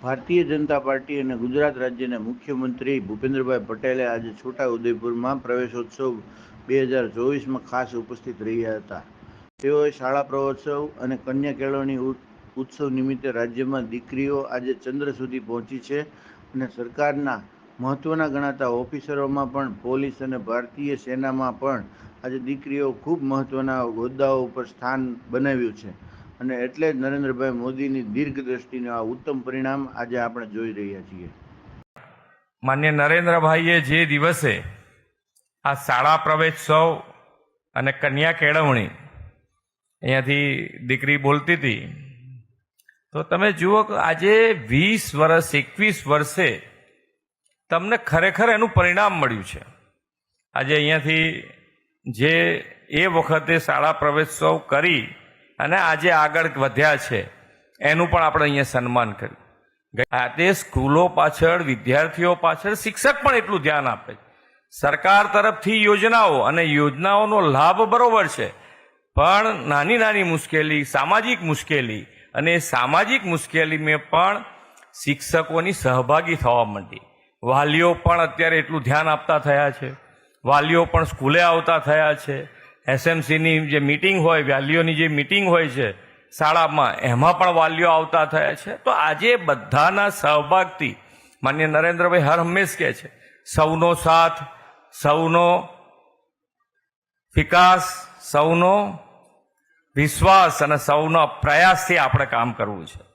Bharatiya Janata party અને ગુજરાત રાજ્યના મુખ્યમંત્રી ભૂપેન્દ્રભાઈ પટેલે આજે છોટા ઉદેપુરમાં પ્રવેશોત્સવ બે હજાર ચોવીસમાં ખાસ ઉપસ્થિત રહ્યા હતા. તેઓએ શાળા પ્રવોત્સવ અને કન્યા કેળવણી ઉત્સવ નિમિત્તે રાજ્યમાં દીકરીઓ આજે ચંદ્ર સુધી પહોંચી છે અને સરકારના મહત્ત્વના ગણાતા ઓફિસરોમાં પણ પોલીસ અને ભારતીય સેનામાં પણ આજે દીકરીઓ ખૂબ મહત્ત્વના હોદ્દાઓ ઉપર સ્થાન બનાવ્યું છે. અને એટલે જ નરેન્દ્રભાઈ મોદીની દીર્ઘ દ્રષ્ટિનું આ ઉત્તમ પરિણામ આજે આપણે જોઈ રહ્યા છીએ. માન્ય નરેન્દ્રભાઈએ જે દિવસે આ શાળા પ્રવેશોત્સવ અને કન્યા કેળવણી અહીંયાથી દીકરી બોલતી હતી, તો તમે જુઓ કે આજે વીસ વર્ષ, એકવીસ વર્ષે તમને ખરેખર એનું પરિણામ મળ્યું છે. આજે અહીંયાથી જે એ વખતે શાળા પ્રવેશોત્સવ કરી અને આજે આગળ વધ્યા છે. એનું પણ આપણે અહીંયા સન્માન કર્યું. તે સ્કૂલો પાછળ, વિદ્યાર્થીઓ પાછળ, શિક્ષક પણ એટલું ધ્યાન આપે. સરકાર તરફથી યોજનાઓ અને યોજનાઓનો લાભ બરોબર છે. પણ નાની નાની મુશ્કેલી, સામાજિક મુશ્કેલી અને સામાજિક મુશ્કેલીમાં પણ શિક્ષકોની સહભાગી થવા માંડી. વાલીઓ પણ અત્યારે એટલું ધ્યાન આપતા થયા છે. વાલીઓ પણ સ્કૂલે આવતા થયા છે. એસએમસીની જે મિટિંગ હોય, વાલીઓની જે મિટિંગ હોય છે, શાળામાં, એમાં પણ વાલીઓ આવતા થયા છે. તો આજે બધાના સહભાગથી માન્ય નરેન્દ્રભાઈ હર હંમેશ કહે છે, સૌનો સાથ, સૌનો વિકાસ, સૌનો વિશ્વાસ અને સૌનો પ્રયાસથી આપણે કામ કરવું છે.